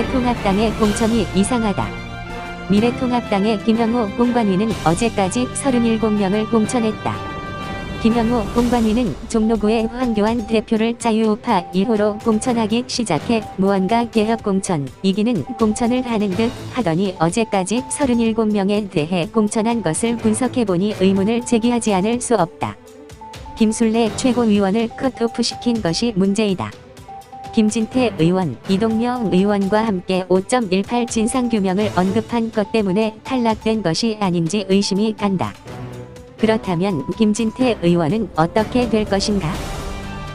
미래통합당의 공천이 이상하다. 미래통합당의 김영호 공관위는 어제까지 37명을 공천했다. 김영호 공관위는 종로구의 황교안 대표를 자유우파 1호로 공천하기 시작해 무언가 개혁 공천, 이기는 공천을 하는 듯 하더니 어제까지 37명에 대해 공천한 것을 분석해보니 의문을 제기하지 않을 수 없다. 김술래 최고위원을 컷오프시킨 것이 문제이다. 김진태 의원, 이동명 의원과 함께 5.18 진상규명을 언급한 것 때문에 탈락된 것이 아닌지 의심이 간다. 그렇다면 김진태 의원은 어떻게 될 것인가?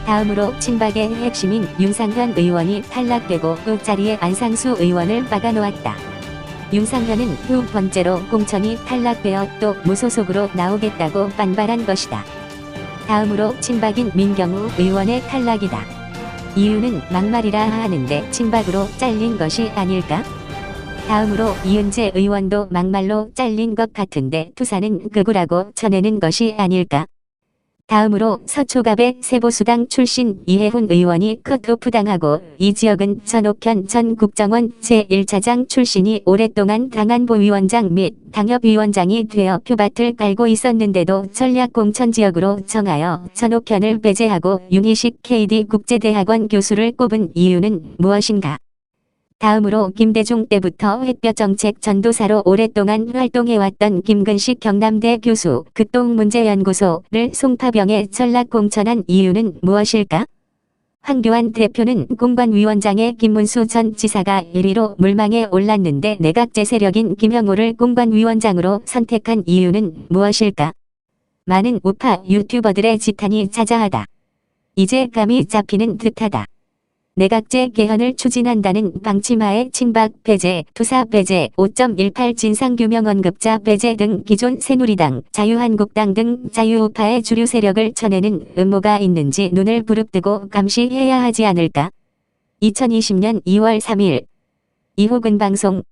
다음으로 친박의 핵심인 윤상현 의원이 탈락되고 그 자리에 안상수 의원을 박아놓았다. 윤상현은 두 번째로 공천이 탈락되어 또 무소속으로 나오겠다고 반발한 것이다. 다음으로 친박인 민경우 의원의 탈락이다. 이유는 막말이라 하는데 친박으로 잘린 것이 아닐까? 다음으로 이은재 의원도 막말로 잘린 것 같은데 투사는 극우라고 전해는 것이 아닐까? 다음으로 서초갑의 세보수당 출신 이해훈 의원이 컷오프 당하고 이 지역은 전옥현 전 국정원 제1차장 출신이 오랫동안 당안보위원장 및 당협위원장이 되어 표밭을 깔고 있었는데도 전략공천 지역으로 정하여 전옥현을 배제하고 윤희식 KD 국제대학원 교수를 꼽은 이유는 무엇인가? 다음으로 김대중 때부터 햇볕 정책 전도사로 오랫동안 활동해왔던 김근식 경남대 교수 극동문제연구소를 송파병에 전락 공천한 이유는 무엇일까? 황교안 대표는 공관위원장의 김문수 전 지사가 1위로 물망에 올랐는데 내각제 세력인 김형호를 공관위원장으로 선택한 이유는 무엇일까? 많은 우파 유튜버들의 지탄이 자자하다. 이제 감이 잡히는 듯하다. 내각제 개헌을 추진한다는 방치마의 친박 배제, 투사 배제, 5.18 진상규명 언급자 배제 등 기존 새누리당, 자유한국당 등 자유우파의 주류 세력을 쳐내는 음모가 있는지 눈을 부릅뜨고 감시해야 하지 않을까? 2020년 2월 3일 이호근 방송